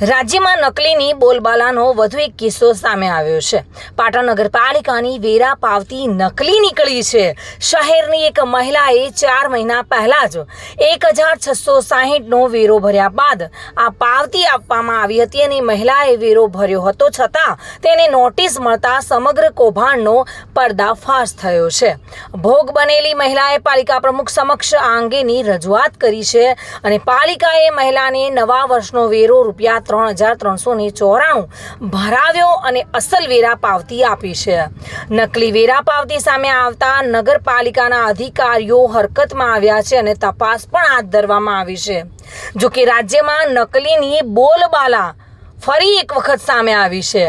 રાજ્યમાં નકલીની બોલબાલાનો વધુ એક કિસ્સો સામે આવ્યો છે. પાટણ નગરપાલિકાની વેરા પાવતી નકલી નીકળી છે. શહેરની એક મહિલાએ ચાર મહિના પહેલાં જ એક હજાર છસો સાહીઠનો વેરો ભર્યા બાદ આ પાવતી આપવામાં આવી હતી અને મહિલાએ વેરો ભર્યો હતો છતાં તેને નોટિસ મળતા સમગ્ર કૌભાંડનો પર્દાફાશ થયો છે. ભોગ બનેલી મહિલાએ પાલિકા પ્રમુખ સમક્ષ આ અંગેની રજૂઆત કરી છે અને પાલિકાએ મહિલાને નવા વર્ષનો વેરો રૂપિયા ત્રણ હજાર ત્રણસો ને ચોરાણું ભરાવ્યો અને અસલ વેરા પાવતી આપી છે. નકલી વેરા પાવતી સામે આવતા નગરપાલિકાના અધિકારીઓ હરકતમાં આવ્યા છે અને તપાસ પણ હાથ ધરવામાં આવી છે. જો કે રાજ્યમાં નકલીની બોલબાલા ફરી એક વખત સામે આવી છે.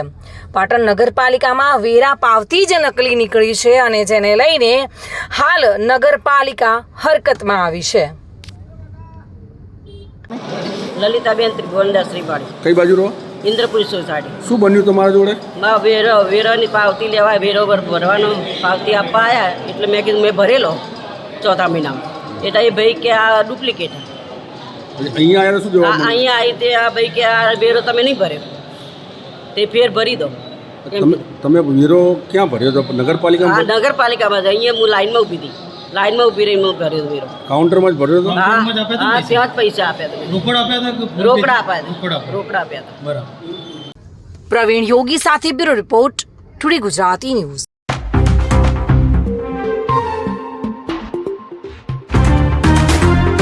પાટણ નગરપાલિકામાં વેરા પાવતી જ નકલી નીકળી છે અને જેને લઈને હાલ નગરપાલિકા હરકતમાં આવી છે. લલિતાબેન ત્રિભુવનદાસ શ્રીપાળી કઈ બાજુ રહો? ઇન્દ્રપુરી સોસાયટી. શું બન્યું તમારા જોડે? બા વેરો વેરોની પાવતી લેવાય વેરો ભર- ભરવાનો પાવતી આપવા આવ્યા એટલે મેં કીધું મેં ભરેલો ચોથા મહિનામાં. એટલે એ ભાઈ કે આ ડુપ્લિકેટ અહીંયા આવ્યા શું જવાબ અહીંયા આવી તે આ ભાઈ કે આ વેરો તમે નહીં ભર્યો. તે ફેર ભરી દો. તમે વેરો ક્યાં ભર્યો હતો નગરપાલિકામાં નગરપાલિકામાં જ. અહીંયા હું લાઈનમાં ઊભી હતી. લાઈનમાં ઊભી રહીને હું ભર્યો હતો? કાઉન્ટરમાં જ ભર્યો હતો હા હા ત્યાં જ પૈસા આપ્યા હતા. રોકડા આપ્યા હતા. રોકડા આપ્યા હતા? રોકડા આપ્યા હતા. બરાબર. પ્રવીણ યોગી સાથે bureau report today Gujarati news.